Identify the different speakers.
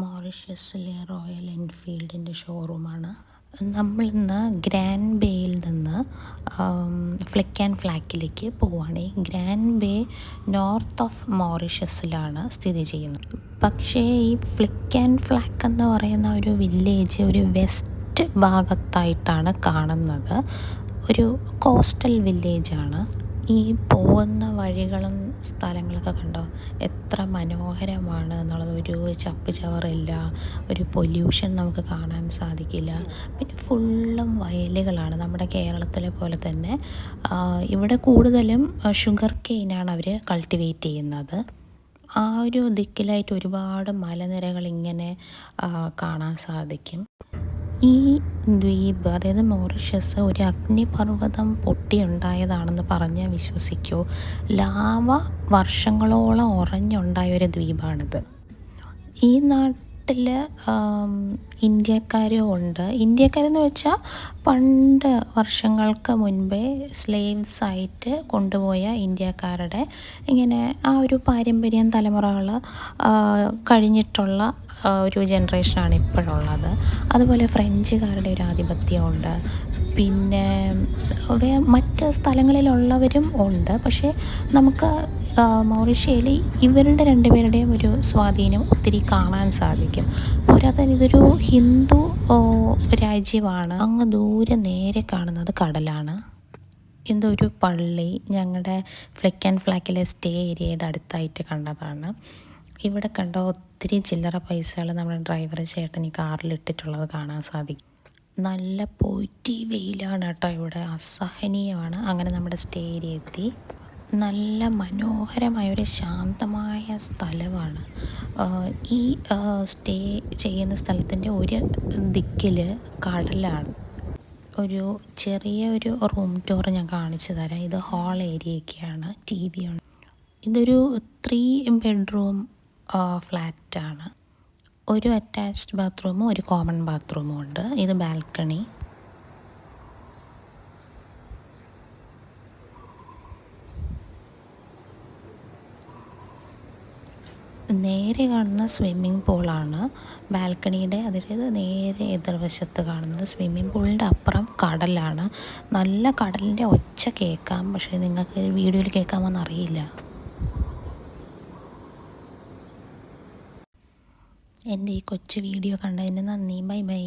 Speaker 1: മോറിഷ്യസിലെ royal എൻഫീൽഡിന്റെ ഷോറൂമാണ് നമ്മളിന്ന് grand ബേയിൽ നിന്ന് Flick and ഫ്ലാക്കിലേക്ക് പോവുകയാണ് ഈ ഗ്രാൻഡ് ബേ നോർത്ത് ഓഫ് മോറിഷ്യസിലാണ് സ്ഥിതി ചെയ്യുന്നത്. പക്ഷേ ഈ ഫ്ലിക്ക് ആൻഡ് ഫ്ലാക്ക് എന്ന് പറയുന്ന ഒരു വില്ലേജ് ഒരു വെസ്റ്റ് ഭാഗത്തായിട്ടാണ് കാണുന്നത്. ഒരു കോസ്റ്റൽ വില്ലേജാണ് ഈ പോകുന്ന വഴികളും സ്ഥലങ്ങളൊക്കെ കണ്ടോ? എത്ര മനോഹരമാണ്. എന്നുള്ളത് ഒരു ചപ്പ് ചവറില്ല. ഒരു പൊല്യൂഷൻ നമുക്ക് കാണാൻ സാധിക്കില്ല. പിന്നെ ഫുള്ളും വയലുകളാണ്. നമ്മുടെ കേരളത്തിലെ പോലെ തന്നെ ഇവിടെ കൂടുതലും ഷുഗർ കെയിനാണ് അവർ കൾട്ടിവേറ്റ് ചെയ്യുന്നത്. ആ ഒരു ദിക്കിലായിട്ട് ഒരുപാട് മലനിരകൾ ഇങ്ങനെ കാണാൻ സാധിക്കും. ഈ ദ്വീപ് അതായത് മോറിഷ്യസ് ഒരു അഗ്നിപർവതം പൊട്ടിയുണ്ടായതാണെന്ന് പറഞ്ഞ് വിശ്വസിക്കൂ. ലാവ വർഷങ്ങളോളം ഉറഞ്ഞുണ്ടായ ഒരു ദ്വീപാണിത്. ഈ നാട്ടിൽ ഇന്ത്യക്കാരും ഉണ്ട്. ഇന്ത്യക്കാരെന്ന് വെച്ചാൽ പണ്ട് വർഷങ്ങൾക്ക് മുൻപേ സ്ലേവ്സ് ആയിട്ട് കൊണ്ടുപോയ ഇന്ത്യക്കാരുടെ ഇങ്ങനെ ആ ഒരു പാരമ്പര്യം തലമുറകൾ കഴിഞ്ഞിട്ടുള്ള ഒരു ജനറേഷനാണ് ഇപ്പോഴുള്ളത്. അതുപോലെ ഫ്രഞ്ചുകാരുടെ ഒരു ആധിപത്യമുണ്ട്. പിന്നെ മറ്റ് സ്ഥലങ്ങളിലുള്ളവരും ഉണ്ട്. പക്ഷേ നമുക്ക് മൗറീഷ്യയിൽ ഇവരുടെ രണ്ടുപേരുടെയും ഒരു സ്വാധീനം ഒത്തിരി കാണാൻ സാധിക്കും. പോരാതെ ഇതൊരു ഹിന്ദു രാജ്യമാണ്. അങ്ങ് ദൂരെ നേരെ കാണുന്നത് കടലാണ്. എന്തോ ഒരു പള്ളി ഞങ്ങളുടെ ഫ്ലിക്ക് ആൻഡ് ഫ്ലാക്കിലെ സ്റ്റേ ഏരിയയുടെ അടുത്തായിട്ട് കണ്ടതാണ്. ഇവിടെ കണ്ട ഒത്തിരി ചില്ലറ പൈസകൾ നമ്മുടെ ഡ്രൈവർ ചേട്ടൻ ഈ കാറിൽ ഇട്ടിട്ടുള്ളത് കാണാൻ സാധിക്കും. നല്ല പോറ്റി വെയിലാണ് കേട്ടോ ഇവിടെ. അസഹനീയമാണ്. അങ്ങനെ നമ്മുടെ സ്റ്റേ ഏരിയ എത്തി. നല്ല മനോഹരമായ ഒരു ശാന്തമായ സ്ഥലമാണ്. ഈ സ്റ്റേ ചെയ്യുന്ന സ്ഥലത്തിന്റെ ഒരു ദിക്കിൽ കടലാണ്. ഒരു ചെറിയ ഒരു റൂം ടൂർ ഞാൻ കാണിച്ചു തരാം. ഇത് ഹാൾ ഏരിയയൊക്കെയാണ് ടി വി ഉണ്ട് ഇതൊരു ത്രീ ബെഡ്റൂം ഫ്ലാറ്റാണ് ഒരു അറ്റാച്ച്ഡ് ബാത്റൂമും ഒരു കോമൺ ബാത്റൂമും ഉണ്ട്. ഇത് ബാൽക്കണി നേരെ കാണുന്ന സ്വിമ്മിംഗ് പൂളാണ് ബാൽക്കണിയുടെ അതായത് നേരെ എതിർവശത്ത് കാണുന്നത് സ്വിമ്മിംഗ് പൂളിന്റെ അപ്പുറം കടലാണ്. നല്ല കടലിന്റെ ഒച്ച കേൾക്കാം. പക്ഷേ നിങ്ങൾക്ക് വീഡിയോയിൽ കേൾക്കാമോന്ന് എന്റെ ഈ കൊച്ചു വീഡിയോ കണ്ടതിന് നന്ദി. Bye bye.